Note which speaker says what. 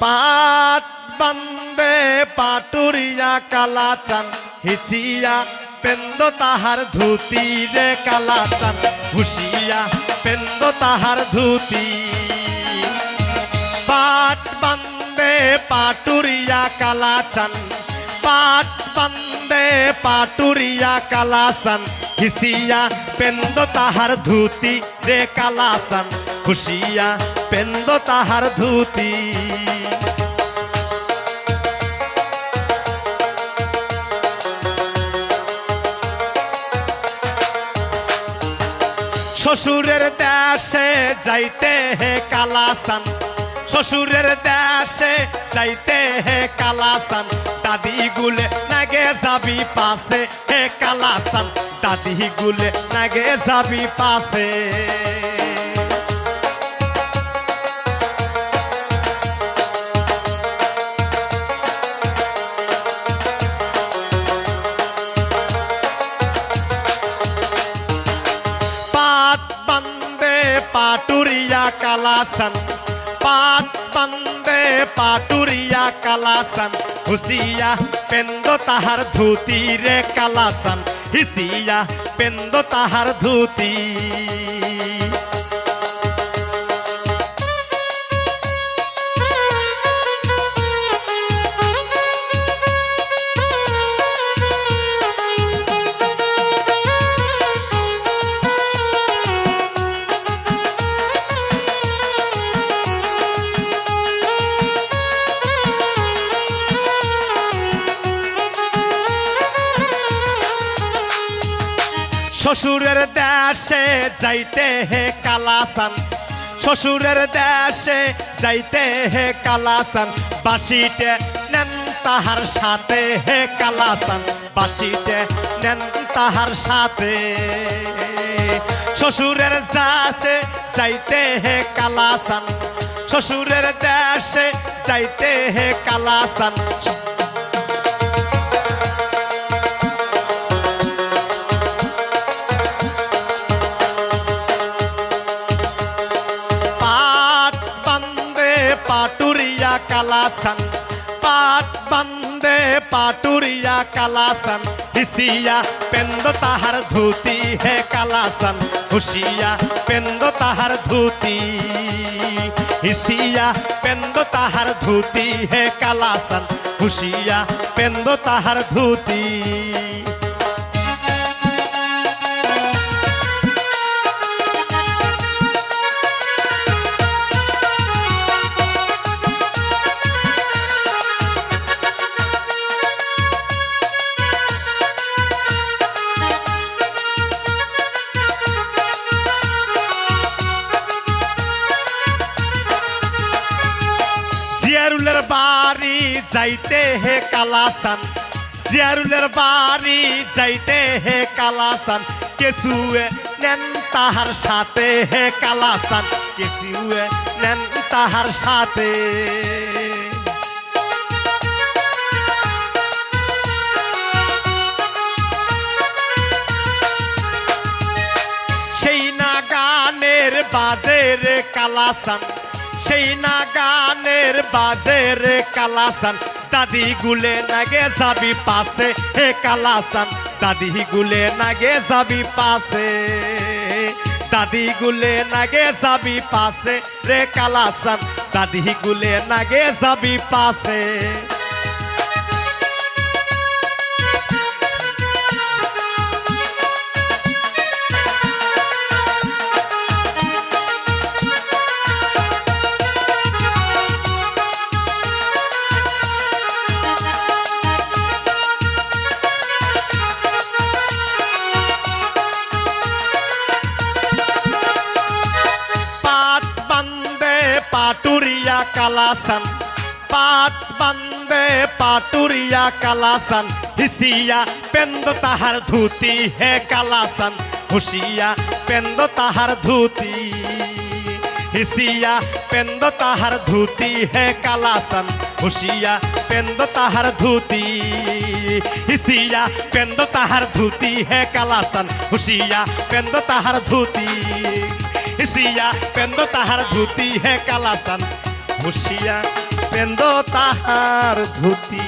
Speaker 1: পাট বান্দে, পাটুরিয়া কালাচান। হিচিয়া পেন্দ তাহার ধুতি রে কালাচান। হুশিয়া পেন্দ তাহার ধুতি। পাট বান্দে, পাটুরিয়া কালাচান। পাট বান্দে, পাটুরিয়া কালাসান হিসিয়া পেন্দ তাহার ধুতি রে কালাসান খুশিয়া পেন্দ তাহার ধুতি। শ্বশুরের দেশে যাইতে হে কালাসান, শ্বশুরের দেশে যাইতে হে কালাসান দাদি গুলে নাগে যাবি পাশে হে কালাসান দাদি গুলে নাগে যাবি পাশে। বান্দে পাটুরিয়া কালাসান পাট বান্দে পাটুরিয়া কালাসান হুসিয়া পেন্দ তাহার ধুতি রে কালাসান হিসিয়া পেন্দ তাহার শ্বশুরের দেশে যাইতে হে কালাসান। শ্বশুরের দেশে যাইতে হে কালাসান। বাসিটে নেন তাহার সাথে হে কালাসান। বাসিটে নেন তাহার সাথে। শ্বশুরের যাচে যাইতে হে কালাসান। শ্বশুরের দেশে যাইতে হে কালাসান। কালাসান। পাট বান্দে পাটুরিয়া কালাসান। হিসিয়া পেন্দ তাহার ধুতি হে কালাসান। হুশিয়া পেন্দ তাহার ধুতি। হিসিয়া পেন্দ তাহার ধুতি হে কালাসান। হুশিয়া পেন্দ তাহার ধুতি। যাইতে হে কালাসান, জিয়ারুলের বাড়ি যাইতে হে কালাসান কেসুয়ে নেন তাহার সাথে হে কালাসান কেসুয়ে নেন তাহার সাথে। সেই না গানের বাজের কালাসান, সেই না গানের বাজের কালাসান দাদি গুলে নাগে যাবি পাশে হে কালাসান দাদি গুলে নাগে যাবি পাশে দাদি গুলে নাগে যাবি পাশে রে কালাসান দাদি গুলে নাগে যাবি পাশে পাটুরিয়া কালাসান। পাট বান্দে পাটুরিয়া কালাসান। হিসিয়া পেন্দ তাহার ধুতি হে কালাসান। হুশিয়া পেন্দ তাহার ধুতি। হিসিয়া পেন্দ তাহার ধুতি হে কালাসান। হুশিয়া পেন্দ তাহার ধুতি। হিসিয়া পেন্দ তাহার ধুতি হে কালাসান। হুশিয়া পেন্দ তাহার ধুতি। হিসিয়া পেন্দ তাহার ধুতি হে কালাসান। হুশিয়া
Speaker 2: পেন্দ তাহার ধুতি